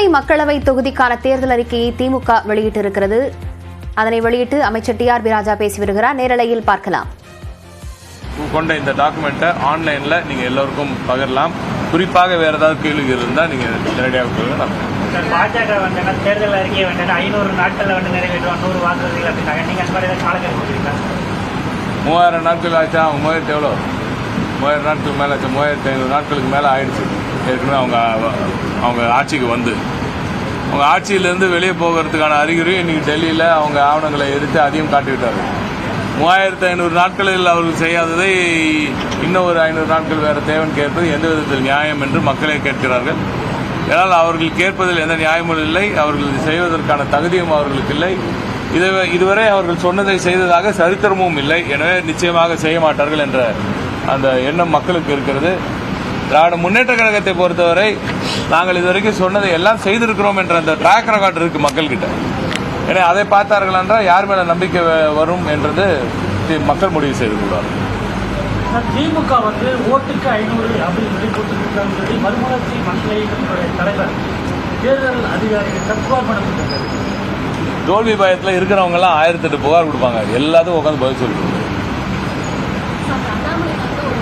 கோவை மக்களவை தொகுதிக்கான தேர்தல் அறிக்கையை திமுக வெளியிட்டிருக்கிறது. அதனை வெளியிட்டு அமைச்சர் டி ஆர் பி ராஜா பேசி வருகிறார். நேரலையில் பார்க்கலாம். கொண்ட இந்த டாக்குமெண்ட்டை ஆன்லைனில் நீங்கள் எல்லோருக்கும் பகிரலாம். குறிப்பாக வேறு ஏதாவது கேள்விகள் இருந்தால் நீங்கள் நேரடியாக சொல்லுங்க நான் சார் பாஜக வந்து தேர்தல் அறிக்கையை வந்து ஐநூறு நாட்களில் வந்து நிறைவேற்றுவோம் நூறு வாக்குறுதிகள் அப்படின்னாங்க. நீங்கள் அந்த மாதிரி ஏதாவது காலக்கெடு கொடுக்குறீங்களா மூவாயிரம் நாட்கள் ஆச்சா? மூவாயிரத்து எவ்வளோ மூவாயிரம் நாட்கள் மேலே மூவாயிரத்தி மூவாயிரத்து ஐநூறு நாட்களுக்கு மேலே ஆயிடுச்சு. ஏற்கனவே அவங்க அவங்க ஆட்சிக்கு வந்து. அவங்க ஆட்சியிலேருந்து வெளியே போகிறதுக்கான அறிகுறி இன்னைக்கு டெல்லியில் அவங்க ஆவணங்களை எரித்து அதையும் காட்டிவிட்டார்கள் மூவாயிரத்து ஐநூறு நாட்களில் அவர்கள் செய்யாததை இன்னும் ஒரு ஐநூறு நாட்கள் வேறு தேவன் கேட்பது எந்த விதத்தில் நியாயம் என்று மக்களே கேட்கிறார்கள். ஏனால் அவர்கள் கேட்பதில் எந்த நியாயமும் இல்லை. அவர்கள் செய்வதற்கான தகுதியும் அவர்களுக்கு இல்லை. இதுவரை அவர்கள் சொன்னதை செய்ததாக சரித்திரமும் இல்லை. எனவே நிச்சயமாக செய்ய மாட்டார்கள் என்ற அந்த எண்ணம் மக்களுக்கு இருக்கிறது. திராவிட முன்னேற்ற கழகத்தை பொறுத்தவரை நாங்கள் இதுவரைக்கும் சொன்னதை எல்லாம் செய்திருக்கிறோம் என்ற அந்த ட்ராக் ரெக்கார்ட் இருக்கு மக்கள்கிட்ட. எனவே அதை பார்த்தார்கள் என்றால் யார் மேல நம்பிக்கை வரும் என்றது மக்கள் முடிவு செய்து கொள்வார்கள். சார், திமுக வந்து ஓட்டுக்கு ஐநூறு அப்படின்னு சொல்லி கொடுத்துருக்காங்க மறுமலர்ச்சி மக்களுடைய தலைவர் தேர்தல் அதிகாரிகள் புகார் பண்ணப்பட்டிருக்காரு தோல்வி பயத்தில் இருக்கிறவங்க எல்லாம் ஆயிரத்தி எட்டு புகார் கொடுப்பாங்க. எல்லாத்துக்கும் உட்காந்து பதில் சொல்லிட்டு சார் அண்ணாமலை வந்து ஒரு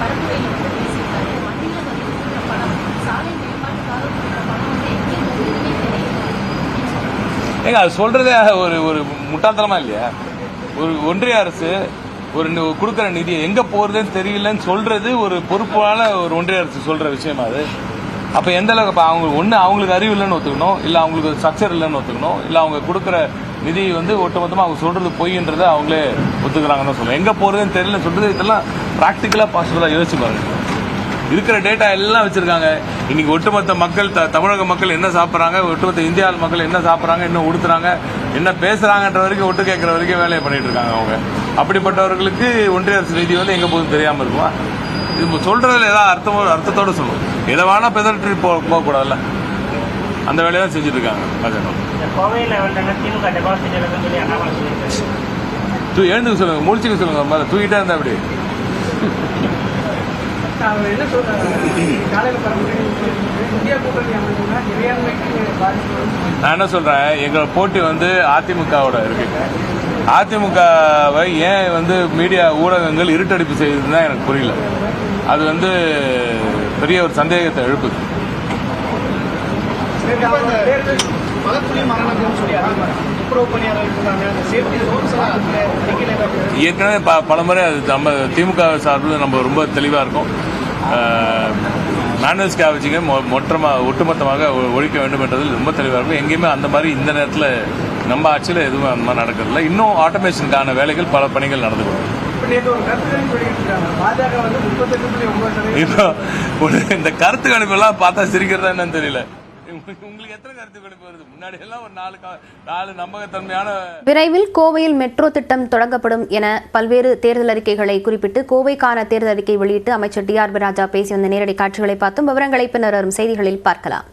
பரப்புரையில் வந்து பேசியிருக்காரு வண்டியில் வந்து கொடுக்குற பணம் சாலை மேம்பாட்டுக்காக கொடுக்குற பணம் வந்து எங்கே போகுதுன்னே தெரியல அப்படின்னு சொல்றாங்க. ஏங்க அது சொல்றதே ஒரு ஒரு முட்டாள்தனமா இல்லையா? ஒரு ஒன்றிய அரசு ஒரு கொடுக்குற நிதி நிதியை எங்க போறதுன்னு தெரியலன்னு சொல்றது ஒரு பொறுப்பான ஒரு ஒன்றிய அரசு சொல்ற விஷயமா அது? அப்ப எந்த அளவுக்கு இப்போ அவங்க ஒண்ணு அவங்களுக்கு அறிவு இல்லைன்னு ஒத்துக்கணும் இல்ல அவங்களுக்கு ஸ்ட்ரக்சர் இல்லைன்னு ஒத்துக்கணும் இல்ல அவங்க கொடுக்குற நிதி வந்து ஒட்டுமொத்தமா அவங்க சொல்றது பொய்ன்றதை அவங்களே ஒத்துக்கிறாங்கன்னு சொல்லணும். எங்க போறதுன்னு தெரியல சொல்றது இதெல்லாம் பிராக்டிக்கலா பாசிபிளா யோசிச்சு பாருங்க. இருக்கிற டேட்டா எல்லாம் வச்சிருக்காங்க. இன்னைக்கு ஒட்டுமொத்த மக்கள் த- தமிழக மக்கள் என்ன சாப்பிட்றாங்க ஒட்டுமொத்த இந்தியா மக்கள் என்ன சாப்பிட்றாங்க என்ன உடுத்துறாங்க என்ன பேசுறாங்கன்ற வரைக்கும் ஒட்டு கேட்கற வரைக்கும் வேலையை பண்ணிட்டு இருக்காங்க அவங்க. அப்படிப்பட்டவர்களுக்கு ஒன்றிய அரசு நிதி வந்து எங்க போகுதுன்னு தெரியாம இருக்குமா? இது சொல்றதுல ஏதாவது அர்த்தம் அர்த்தத்தோட சொல்லணும் எதை வேணா பெதற்றி போ போகக்கூடாதுல்ல. அந்த வேலையை தான் செஞ்சுட்டு இருக்காங்க எழுந்துக்க சொல்லுங்க? முடிச்சுக்க சொல்லுங்க தூக்கிட்டே இருந்தா அப்படி நான் என்ன சொல்றேன்? எங்களோட போட்டி வந்து அதிமுகவோட இருக்கு. அதிமுகவை ஏன் வந்து மீடியா ஊடகங்கள் இருட்டடிப்பு செய்யுதுன்னு தான் எனக்கு புரியல. அது வந்து பெரிய ஒரு சந்தேகத்தை எழுப்புது. மகத்துவ மரணம் சொல்லி அந்த சேஃப்டி ரூல்ஸ் ஏற்கனவே ப பலமுறை அது நம்ம திமுக சார்பில் நம்ம ரொம்ப தெளிவாக இருக்கோம். மேனுவல் ஸ்கேவஜிங்கை மொற்றமாக ஒட்டுமொத்தமாக ஒழிக்க வேண்டும் ரொம்ப தெளிவாக இருக்கும். எங்கேயுமே அந்த மாதிரி இந்த நேரத்தில் நம்ம ஆட்சியில் எதுவும் அந்த மாதிரி நடக்கிறதில்ல. இன்னும் ஆட்டோமேஷனுக்கான வேலைகள் பல பணிகள் நடந்து இருக்கு. இப்ப இந்த கருத்து கணிப்பெல்லாம் பார்த்தா சிரிக்கிறதா என்னன்னு தெரியல. உங்களுக்கு எத்தனை கருத்து கணிப்பு வருது? முன்னாடி எல்லாம் ஒரு நாலு நாலு நம்பகத்தன்மையான விரைவில் கோவையில் மெட்ரோ திட்டம் தொடங்கப்படும் என பல்வேறு தேர்தல் அறிக்கைகளை குறிப்பிட்டு கோவைக்கான தேர்தல் அறிக்கை வெளியிட்டு அமைச்சர் டி ஆர் பி ராஜா பேசி வந்த நேரடி காட்சிகளை பார்த்தும் விவரங்களை பின்னர் வரும் செய்திகளில் பார்க்கலாம்.